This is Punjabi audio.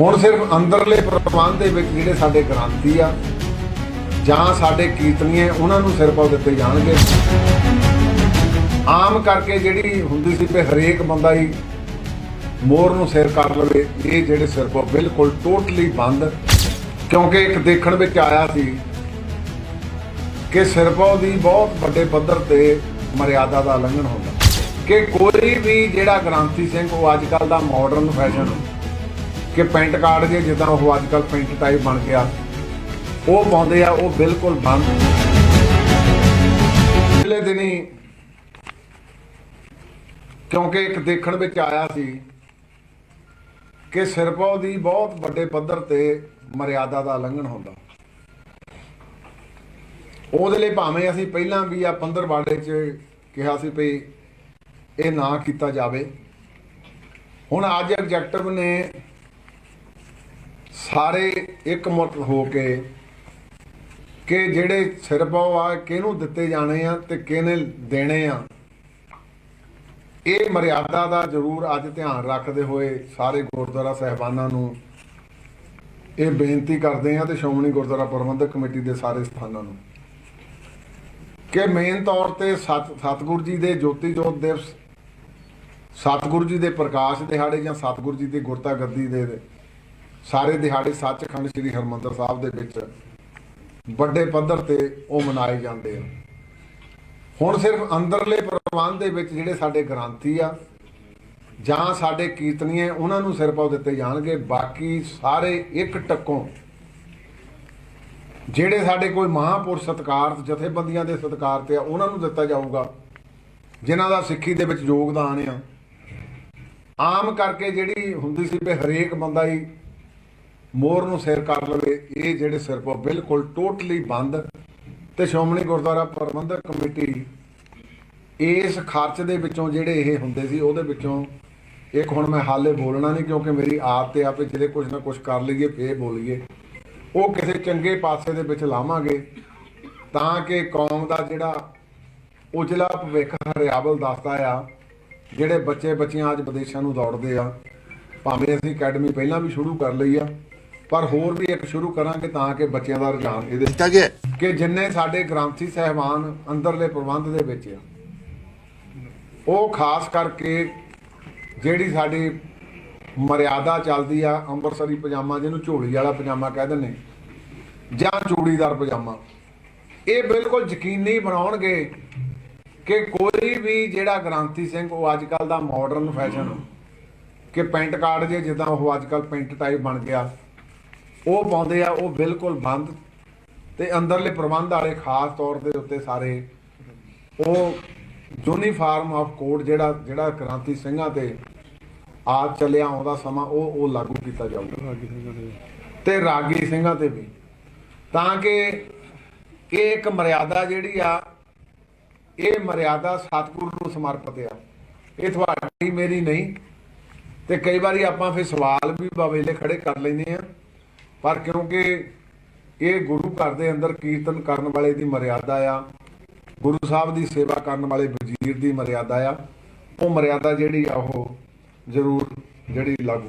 ਹੁਣ ਸਿਰਫ ਅੰਦਰਲੇ ਪ੍ਰਬੰਧ ਦੇ ਵਿੱਚ ਜਿਹੜੇ ਸਾਡੇ ਗ੍ਰੰਥੀ ਆ, ਜਾਂ ਸਾਡੇ ਕੀਰਤਨੀਏ, ਉਹਨਾਂ ਨੂੰ ਸਿਰ ਪਾਉ ਦਿੱਤੇ ਜਾਣਗੇ। ਆਮ ਕਰਕੇ ਜਿਹੜੀ ਹੁੰਦੀ ਸੀ ਕਿ ਹਰੇਕ ਬੰਦਾ ਹੀ ਮੋਰ ਨੂੰ ਸਿਰ ਕਰ ਲਵੇ, ਇਹ ਜਿਹੜੇ ਸਿਰ ਪਾਉ ਬਿਲਕੁਲ ਟੋਟਲੀ ਬੰਦ। ਕਿਉਂਕਿ ਇੱਕ ਦੇਖਣ ਵਿੱਚ ਆਇਆ ਸੀ ਕਿ ਸਿਰ ਪਾਉ ਦੀ ਬਹੁਤ ਵੱਡੇ ਪੱਧਰ ਤੇ ਮਰਿਆਦਾ ਦਾ ਉਲੰਘਣ ਹੁੰਦਾ। ਕਿ ਕੋਈ ਵੀ ਜਿਹੜਾ ਗ੍ਰਾਂਥੀ ਸਿੰਘ, ਉਹ ਅੱਜ ਕੱਲ ਦਾ ਮਾਡਰਨ ਫੈਸ਼ਨ ਕਿ ਪੈਂਟ ਕਾਰਡ ਜੇ ਜਿੱਦਾਂ ਉਹ ਅੱਜ ਕੱਲ ਪੈਂਟ ਟਾਈਪ ਬਣ ਗਿਆ, ਉਹ ਪਾਉਂਦੇ ਆ, ਉਹ ਬਿਲਕੁਲ ਬੰਦ। ਪਿਛਲੇ ਦਿਨੀ ਕਿਉਂਕਿ ਇੱਕ ਦੇਖਣ ਵਿੱਚ ਆਇਆ ਸੀ ਕਿ ਸਿਰਪਾਉ ਦੀ ਬਹੁਤ ਵੱਡੇ ਪੱਧਰ ਤੇ ਮਰਿਆਦਾ ਦਾ ਉਲੰਘਣ ਹੁੰਦਾ। ਉਹਦੇ ਲਈ ਭਾਵੇਂ ਅਸੀਂ ਪਹਿਲਾਂ ਵੀ ਆ ਪੰਦਰਵਾੜੇ 'ਚ ਕਿਹਾ ਸੀ ਵੀ ਇਹ ਨਾ ਕੀਤਾ ਜਾਵੇ। ਹੁਣ ਅੱਜ ਐਗਜੈਕਟਿਵ ਨੇ ਸਾਰੇ ਇੱਕ ਮੁੱਠ ਹੋ ਕੇ ਕਿ ਜਿਹੜੇ ਸਿਰ ਸਿਰਪਾਉ ਆ, ਕਿਹਨੂੰ ਦਿੱਤੇ ਜਾਣੇ ਆ ਤੇ ਕਿਹਨੇ ਦੇਣੇ ਆ, ਇਹ ਮਰਿਆਦਾ ਦਾ ਜ਼ਰੂਰ ਅੱਜ ਧਿਆਨ ਰੱਖਦੇ ਹੋਏ ਸਾਰੇ ਗੁਰਦੁਆਰਾ ਸਹਿਬਾਨਾਂ ਨੂੰ ਇਹ ਬੇਨਤੀ ਕਰਦੇ ਆ ਤੇ ਸ਼੍ਰੋਮਣੀ ਗੁਰਦੁਆਰਾ ਪ੍ਰਬੰਧਕ ਕਮੇਟੀ ਦੇ ਸਾਰੇ ਸਥਾਨਾਂ ਨੂੰ ਕਿ ਮੇਨ ਤੌਰ ਤੇ ਸਤ, ਸਤਿਗੁਰੂ ਜੀ ਦੇ ਜੋਤੀ ਜੋਤ ਦਿਵਸ, ਸਤਿਗੁਰੂ ਜੀ ਦੇ ਪ੍ਰਕਾਸ਼ ਦਿਹਾੜੇ ਜਾਂ ਸਤਿਗੁਰੂ ਜੀ ਦੀ ਗੁਰਤਾ ਗੱਦੀ ਦੇ ਸਾਰੇ ਦਿਹਾੜੇ ਸੱਚਖੰਡ ਸ੍ਰੀ ਹਰਮੰਦਰ ਸਾਹਿਬ ਦੇ ਵਿੱਚ ਵੱਡੇ ਪੱਧਰ ਤੇ ਉਹ ਮਨਾਏ ਜਾਂਦੇ ਆ। ਹੁਣ ਸਿਰਫ ਅੰਦਰਲੇ ਪ੍ਰਬੰਧ ਦੇ ਵਿੱਚ ਜਿਹੜੇ ਸਾਡੇ ਗ੍ਰੰਥੀ ਆ, ਜਾਂ ਸਾਡੇ ਕੀਰਤਨੀਏ, ਉਹਨਾਂ ਨੂੰ ਸਿਰ ਪਾਉ ਦਿੱਤੇ ਜਾਣਗੇ। ਬਾਕੀ ਸਾਰੇ ਇੱਕ ਟੱਕੋਂ ਜਿਹੜੇ ਸਾਡੇ ਕੋਈ ਮਹਾਪੁਰਸ਼ ਸਤਕਾਰ, ਜਥੇਬੰਦੀਆਂ ਦੇ ਸਤਕਾਰ ਤੇ ਆ, ਉਹਨਾਂ ਨੂੰ ਦਿੱਤਾ ਜਾਊਗਾ, ਜਿਨ੍ਹਾਂ ਦਾ ਸਿੱਖੀ ਦੇ ਵਿੱਚ ਯੋਗਦਾਨ ਆ। ਆਮ ਕਰਕੇ ਜਿਹੜੀ ਹੁੰਦੀ ਸੀ ਵੀ ਹਰੇਕ ਬੰਦਾ ਹੀ ਮੋਰ ਨੂੰ ਸਿਰ ਕਰ ਲਵੇ, ਇਹ ਜਿਹੜੇ ਸਿਰਫ ਪਾਉ ਬਿਲਕੁਲ ਟੋਟਲੀ ਬੰਦ ਤੇ ਸ਼੍ਰੋਮਣੀ ਗੁਰਦੁਆਰਾ ਪ੍ਰਬੰਧਕ ਕਮੇਟੀ ਇਸ ਖਰਚ ਦੇ ਵਿੱਚੋਂ ਜਿਹੜੇ ਇਹ ਹੁੰਦੇ ਸੀ, ਉਹਦੇ ਵਿੱਚੋਂ ਇੱਕ ਹੁਣ ਮੈਂ ਹਾਲੇ ਬੋਲਣਾ ਨਹੀਂ, ਕਿਉਂਕਿ ਮੇਰੀ ਆਦਤ ਹੈ ਵੀ ਜਿਹੜੇ ਕੁਝ ਨਾ ਕੁਝ ਕਰ ਲਈਏ, ਫੇਰ ਬੋਲੀਏ। ਉਹ ਕਿਸੇ ਚੰਗੇ ਪਾਸੇ ਦੇ ਵਿੱਚ ਲਾਵਾਂਗੇ ਤਾਂ ਕਿ ਕੌਮ ਦਾ ਜਿਹੜਾ ਉਜਲਾ ਭਵਿੱਖ ਹਰਿਆਵਲ ਦੱਸਦਾ ਆ, ਜਿਹੜੇ ਬੱਚੇ ਬੱਚੀਆਂ ਅੱਜ ਵਿਦੇਸ਼ਾਂ ਨੂੰ ਦੌੜਦੇ ਆ, ਭਾਵੇਂ ਅਸੀਂ ਅਕੈਡਮੀ ਪਹਿਲਾਂ ਵੀ ਸ਼ੁਰੂ ਕਰ ਲਈ ਆ ਪਰ ਹੋਰ ਵੀ ਇੱਕ ਸ਼ੁਰੂ ਕਰਾਂਗੇ ਤਾਂ ਕਿ ਬੱਚਿਆਂ ਦਾ ਰੁਝਾਨ ਇਹਦੇ ਕੀਤਾ ਗਿਆ। ਕਿ ਜਿੰਨੇ ਸਾਡੇ ਗ੍ਰੰਥੀ ਸਹਿਬਾਨ ਅੰਦਰਲੇ ਪ੍ਰਬੰਧ ਦੇ ਵਿੱਚ ਆ ਉਹ ਖਾਸ ਕਰਕੇ ਜਿਹੜੀ ਸਾਡੀ ਮਰਿਆਦਾ ਚੱਲਦੀ ਆ ਅੰਮ੍ਰਿਤਸਰੀ ਪਜਾਮਾ ਜਿਹਨੂੰ ਝੋਲੀ ਵਾਲਾ ਪਜਾਮਾ ਕਹਿ ਦਿੰਦੇ ਜਾਂ ਚੂੜੀਦਾਰ ਪਜਾਮਾ ਇਹ ਬਿਲਕੁਲ ਯਕੀਨੀ ਬਣਾਉਣਗੇ ਕਿ ਕੋਈ ਵੀ ਜਿਹੜਾ ਗ੍ਰੰਥੀ ਸਿੰਘ ਉਹ ਅੱਜ ਕੱਲ ਦਾ ਮਾਡਰਨ ਫੈਸ਼ਨ ਕਿ ਪੈਂਟ ਕਾਰਡ ਜੇ ਜਿੱਦਾਂ ਉਹ ਅੱਜ ਕੱਲ ਪੈਂਟ ਟਾਈਪ ਬਣ ਗਿਆ ਉਹ ਪਾਉਂਦੇ ਆ ਉਹ ਬਿਲਕੁਲ ਬੰਦ ਤੇ ਅੰਦਰਲੇ ਪ੍ਰਬੰਧ ਵਾਲੇ ਖਾਸ ਤੌਰ ਦੇ ਉੱਤੇ ਸਾਰੇ ਉਹ ਯੂਨੀਫਾਰਮ ਆਫ ਕੋਡ ਜਿਹੜਾ ਜਿਹੜਾ ਕ੍ਰਾਂਤੀ ਸਿੰਘਾਂ ਤੇ ਆ ਚੱਲਿਆ ਆਉਂਦਾ ਸਮਾਂ ਉਹ ਉਹ ਲਾਗੂ ਕੀਤਾ ਜਾਊਗਾ। ਤੇ ਰਾਗੀ ਸਿੰਘਾਂ ਤੇ ਵੀ। ਤਾਂ ਕਿ ਇਹ ਇੱਕ ਮਰਿਆਦਾ ਜਿਹੜੀ ਆ ਇਹ ਮਰਿਆਦਾ ਸਤਿਗੁਰੂ ਨੂੰ ਸਮਰਪਿਤ ਆ। ਇਹ ਤੁਹਾਡੀ ਮੇਰੀ ਨਹੀਂ ਤੇ ਕਈ ਵਾਰੀ ਆਪਾਂ ਫਿਰ ਸਵਾਲ ਵੀ ਬਵੇਲੇ ਖੜੇ ਕਰ ਲੈਂਦੇ ਆ ਪਰ ਕਿਉਂਕਿ ਇਹ ਗੁਰੂ ਘਰ ਦੇ ਅੰਦਰ ਕੀਰਤਨ ਕਰਨ ਵਾਲੇ ਦੀ ਮਰਿਆਦਾ ਆ, ਗੁਰੂ ਸਾਹਿਬ ਦੀ ਸੇਵਾ ਕਰਨ ਵਾਲੇ ਵਜ਼ੀਰ ਦੀ ਮਰਿਆਦਾ ਆ, ਉਹ ਮਰਿਆਦਾ ਜਿਹੜੀ ਆ ਉਹ ਜ਼ਰੂਰ ਜਿਹੜੀ ਲਾਗੂ